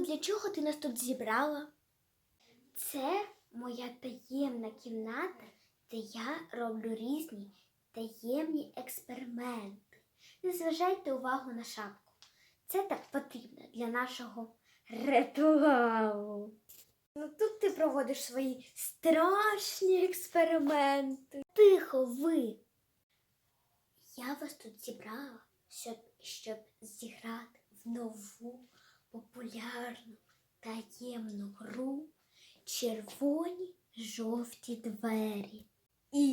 для чого ти нас тут зібрала? Це моя таємна кімната, де я роблю різні таємні експерименти. Не зважайте увагу на шапку. Це так потрібно для нашого ритуалу. Ну тут ти проводиш свої страшні експерименти. Тихо ви. Я вас тут зібрала, щоб, щоб зіграти в нову популярну таємну гру червоні жовті двері. І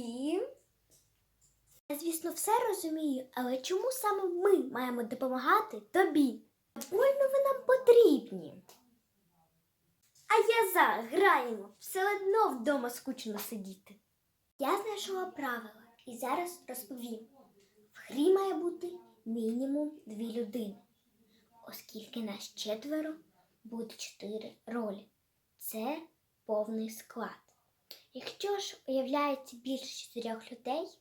я, звісно, все розумію, але чому саме ми маємо допомагати тобі? Больно ви нам потрібні. А я за граємо, все одно вдома скучно сидіти. Я знайшла правила і зараз розповім. В грі має бути мінімум дві людини. Оскільки нас четверо, буде чотири ролі. Це повний склад. Якщо ж уявляється більше чотирьох людей,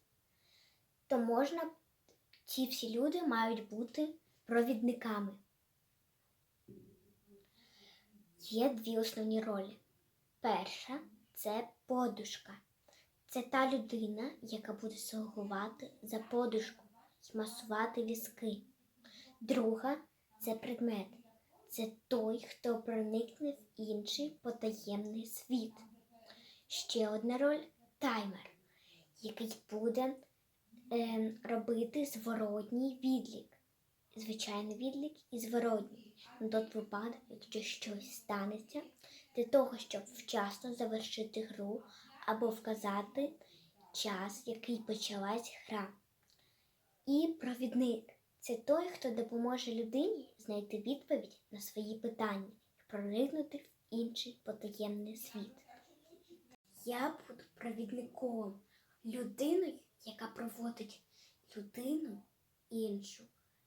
то можна, ці всі люди мають бути провідниками. Є дві основні ролі. Перша це подушка. Це та людина, яка буде слугувати за подушку і масувати візки. Друга це предмет. Це той, хто проникне в інший потаємний світ. Ще одна роль таймер, який буде е, робити зворотній відлік. Звичайний відлік і зворотній. На той випадок, якщо щось станеться, для того, щоб вчасно завершити гру або вказати час, який почалась гра. І провідник це той, хто допоможе людині знайти відповідь на свої питання і проникнути в інший потаємний світ. Я буду провідником, людиною, яка проводить людину іншу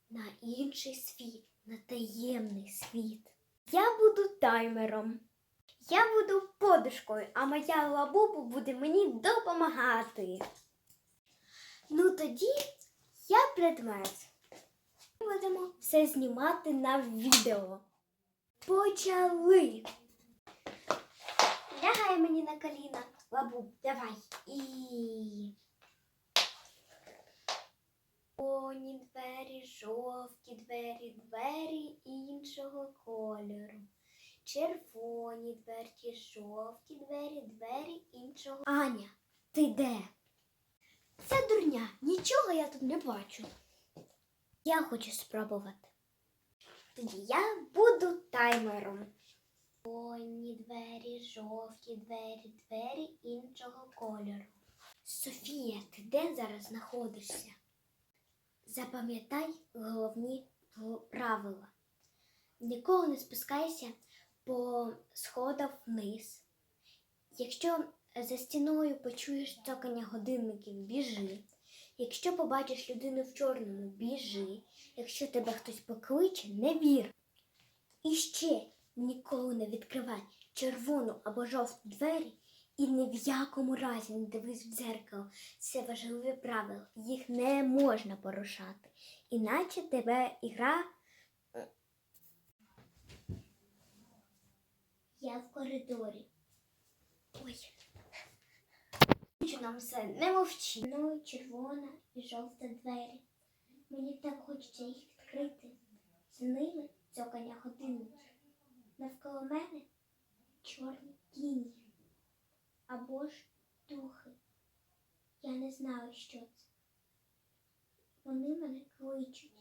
на інший світ, на таємний світ. Я буду таймером. Я буду подушкою, а моя лабубу буде мені допомагати. Ну тоді я предмет. Будемо все знімати на відео. Почали. Лягай мені на коліна. Лабуб, давай. І. Оні двері, жовті двері, двері іншого кольору. Червоні дверті, жовті двері, двері іншого. Аня, ти де? Це дурня, нічого я тут не бачу. Я хочу спробувати. Тоді я буду таймером. Оні двері, жовті двері, двері іншого кольору. Софія, ти де зараз знаходишся? Запам'ятай головні правила. Нікого не спускайся по сходах вниз. Якщо за стіною почуєш цокання годинників, біжи. Якщо побачиш людину в чорному, біжи. Якщо тебе хтось покличе, не вір. І ще ніколи не відкривай червону або жовту двері і ні в якому разі не дивись в дзеркало. Це важливе правило. Їх не можна порушати. Іначе тебе ігра. Я в коридорі. Ой. Нам все не мовчи. Ну, червона і жовта двері. Мені так хочеться їх відкрити. За ними цокання годинників. Навколо мене чорні тіні. Або ж духи. Я не знаю, що це. Вони мене кличуть.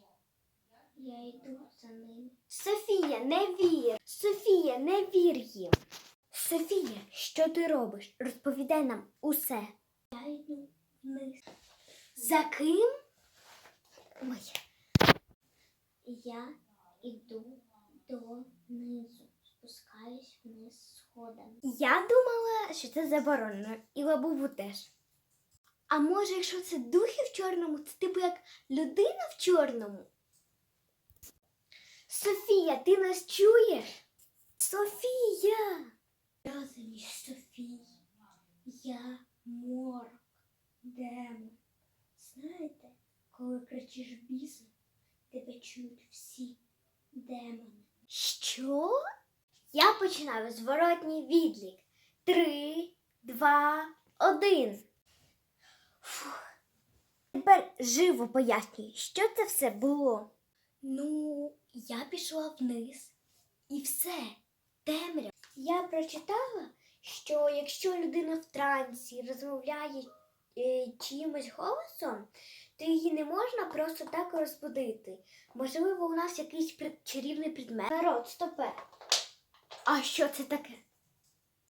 Я йду за ними. Софія, не вір! Софія, не вір їм. Софія, що ти робиш? Розповідай нам усе. Я вниз. За ким? Ой. Я йду донизу. Спускаюсь вниз сходами. Я думала, що це заборонено, і лабубу теж. А може, якщо це духи в чорному, це типу як людина в чорному? Софія, ти нас чуєш? Софія! Я заміж Софії. Я морок, демон. Знаєте, коли кричиш бісом, тебе чують всі демони. Що? Я починаю зворотній відлік. Три, два, один. Фух. Тепер живо пояснюю, що це все було. Ну, я пішла вниз і все, темрява. Я прочитала, що якщо людина в трансі розмовляє е, чимось голосом, то її не можна просто так розбудити. Можливо, у нас якийсь чарівний предмет. Народ, стопе. А що це таке?